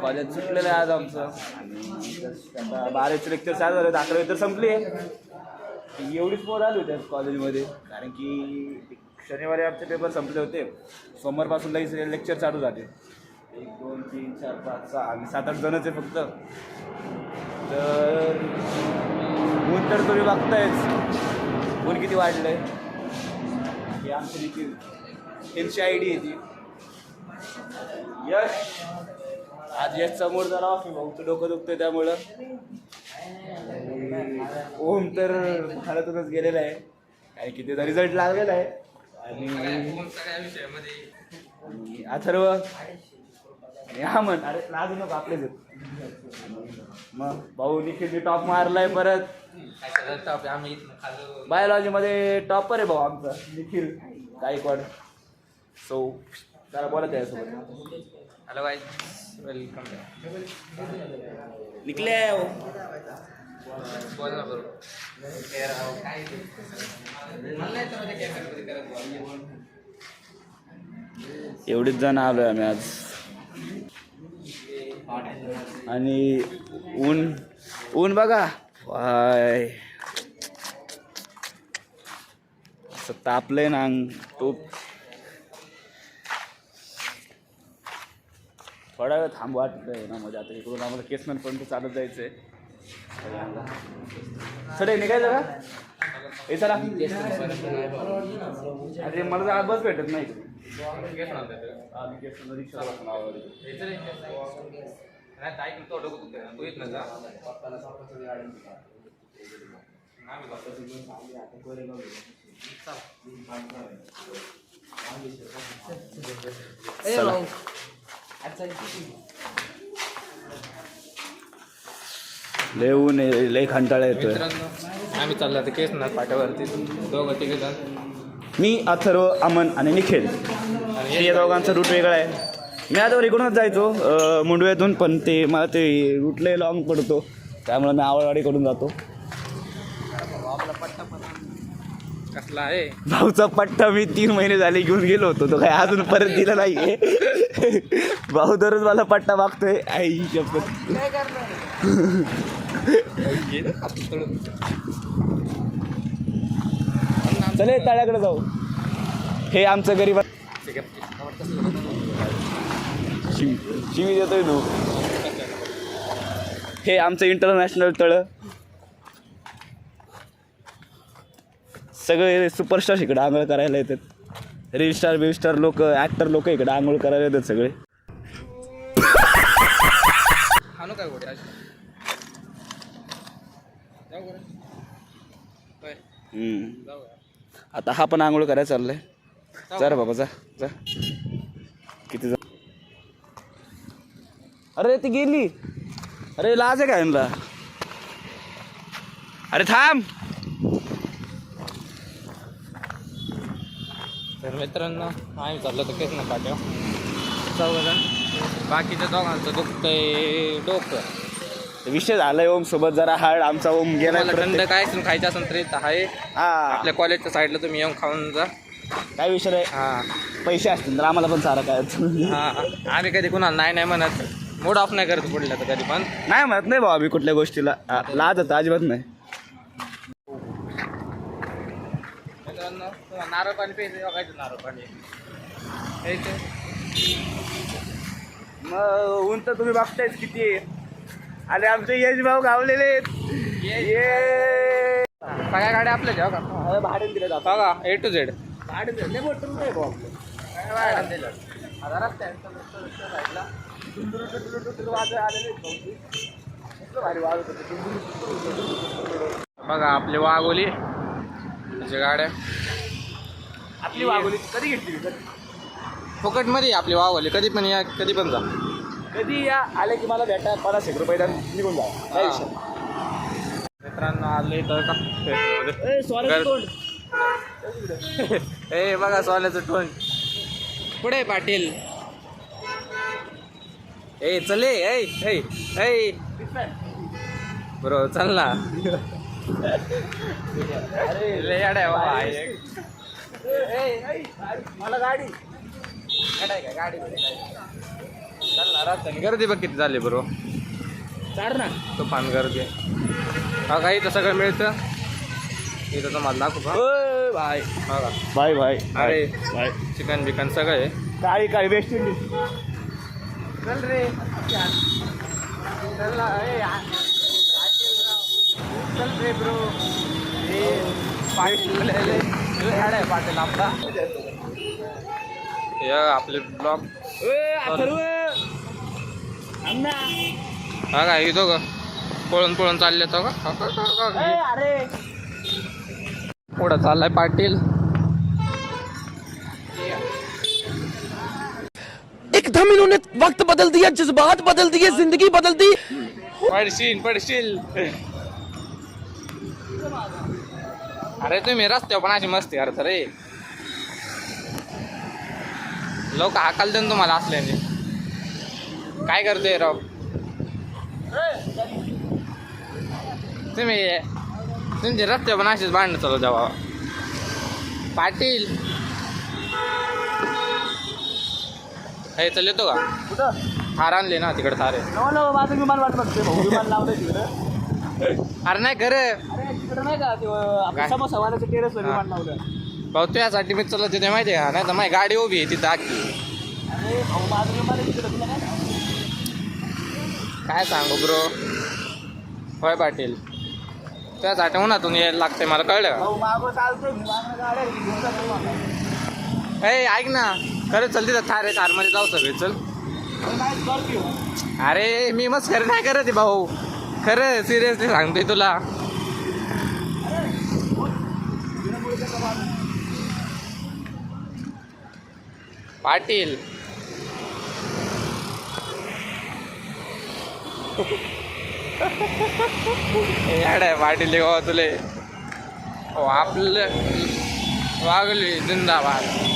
College सुटलेलं आहे आज आमचं. आणि बारावीचे लेक्चर चालू झाले अकरावी तर संपली आहे. एवढीच पोर आली होती आज कॉलेजमध्ये कारण की शनिवारी आमचे पेपर संपले होते. सोमवारपासून लगेच लेक्चर चालू झाले. एक दोन तीन चार पाच सहा आम्ही सात आठ जणच आहे फक्त. तर ऊन तर तुम्ही बघतायच. ऊन किती वाढलंय? हे आमची देखील त्यांची आय डी आहे ती. यश. आज यश समोर जरा ऑफ भाऊचं डोकं दुखतंय त्यामुळं. ओम तर भारतातूनच गेलेला आहे. कारण की त्याचा रिझल्ट लागलेला आहे. आणि अथर्व. हा म्हण अरे लाजू नको आपलेच. मग भाऊ निखिलने टॉप मारलाय परत. बायोलॉजी मध्ये टॉपर आहे भाऊ आमचा निखिल. गायकवाड. सो जरा बोला त्याच्यासोबत हॅलो गाईज वेलकम निकले बोल ना बरोबर एवढीच जण आलोय आम्ही आज. आणि ऊन ऊन बघा. वाय. असं तापलंय ना अंग टोप थोडा वेळ थांब वाटतंय ना म्हणजे आता इकडून आम्हाला केसमेंट पर्यंत चालत जायचंय. सडे निघायचं का? हे चला. अरे मला तर बस भेटत नाही. हा, लय ऊन आहे, लय कंटाळा येतोय. मित्रांनो आम्ही चाललो आता केस ना पाट्यावरती दोघं तिघे जण. मी अथर्व अमन आणि निखिल. या दोघांचा रूट वेगळा आहे. मी आता इकडूनच जायचो अं, मुंडव्यातून पण ते मला ते रूट लय लॉंग पडतो. त्यामुळे मी आवळवाडीकडून जातो. कसला आहे? भाऊचा पट्टा मी तीन महिने झाले घेऊन गेलो होतो तो काय अजून परत दिला नाहीये. भाऊ दररोज मला पट्टा मागतोय. आई शपथ. चले तळ्याकडे जाऊ. हे आमचं गरीब शिवी शिवी देतोय तू. हे आमचं इंटरनॅशनल तळ. सगळे सुपरस्टार इकडे आंघोळ करायला येतात. रील स्टार बिल स्टार लोक ॲक्टर लोक इकडे आंघोळ करायला येतात सगळे? आता हा पण आंघोळ करायला चाललाय. जा रे बाबा जा जा. किती जा अरे ती गेली. अरे लाज आहे का यांना अरे थांब. तर मित्रांनो आम्ही चाललो तर केस ना पाट्यावर. चौघ जण बाकीच्या दोघांचं दुखतंय डोकं. विषय झालाय ओम सोबत जरा हाड आमचा ओम गेलाय तुम्हाला थंड काय असेल खायचं असेल तरी इथं आहे. हा. आपल्या कॉलेजच्या साईडला तुम्ही येऊन खाऊन जा. काय विषय आहे हां. पैसे असतील तर आम्हाला पण सारा काय हां. आम्ही कधी कुणाला नाही नाही म्हणत. मूड ऑफ नाही करत पुढल्या तर कधी पण. नाही म्हणत नाही भाऊ आम्ही कुठल्या गोष्टीला. लाज होता अजिबात नाही मित्रांनो तुम्हाला नारळ पाणी प्यायचं बघायचं नारळ पाणी प्यायचं मग ऊन तर तुम्ही बघतायच किती आहे. आणि आमचे यश भाऊ गावलेले आहेत. ये सगळ्या गाड्या आपल्या जेव्हा का? अरे भाडे दिले जातात. बघा ए टू झेड भाडे दिले रूट आहे भाऊ. आपलं. टुटुरू, टुटुरू, टुटुरू वाजत आलेले आहेत. भाऊ ते. कसलं भारी वाजत होते. टुटुरू, टुटुरू, टुटुरू. बघा आपली वाघोली. त्याच्या गाड्या. आपली वाघोली कधी घेतली कधी? फुकटमध्ये आपली वाघोली कधी पण या कधी पण जा. कधी या आले की मला भेटा. पन्नास एक रुपये द्या, निघून जा. काय मित्रांनो आले तर का? ए, तोंड. ए बघा सोल्याचं टोन पुढे पाटील. ए चले ऐ ऐ ऐ बरोबर चल ना. अरे लय येडा आहे बाबा. ए, ए, ए, मला गाडी. रस्त्याने गर्दी बघ किती झाली बरोबर चार ना. तुफान गर्दी. बघा इथं सगळं मिळतं? इथं तुम्हाला दाखवू का ओय भाई. बघा भाई भाई अरे. भाई चिकन बिकन सगळं आहे. काळी काळी वेस्ट इंडिज? चल रे. चल ना ए चल रे ब्रो आहे पाटील आपला. हे आपले ब्लॉग हा का हे दोघं पळून पळून चालले तो का? पुढं चाललाय पाटील. एकदम इन्होंने वक्त बदल दिया जज्बात बदल दिए जिंदगी बदल दी। पडशील पडशील. अरे तुम्ही रस्त्यावर पण अशी मस्ती करता रे. लोक हाकाल देऊन तुम्हाला असल्याने काय करतोय राव? तुम्ही तुमचे रस्त्यावर पण अशीच भांडणं चालू जेव्हा. पाटील. हे चल येतो का? थार आणले ना तिकडे थार आहे नवा नवा अरे नाही खरं तिकडं नाही का? ते काय? समोसा वाल्याचं टेरेसवर हा. विमान लावलं भाऊ तुझ्यासाठी मी चलत तिथे माहिती आहे का? नाही तर माझी गाडी उभी आहे तिथं आखी. अरे भाऊ माझं विमान आहे तिकडं तुला काय काय सांगू ब्रो होय पाटील. तुझ्यासाठी उन्हातून यायला लागतंय मला कळलं भाऊ मागं चालतोय मी मागं गाड्या आहे, घेऊन जातो मागं. ए ऐक ना. खरं चल तिथं थार आहे थारमध्ये जाऊ सगळे चल. अरे नाही स्कॉर्पिओ अरे मी मस्त खरं नाही करत आहे भाऊ. खरं सिरियसली सांगतोय तुला. पाटील. याड आहे पाटील गावा तुले. हो आपलं वागली जिंदाबाद.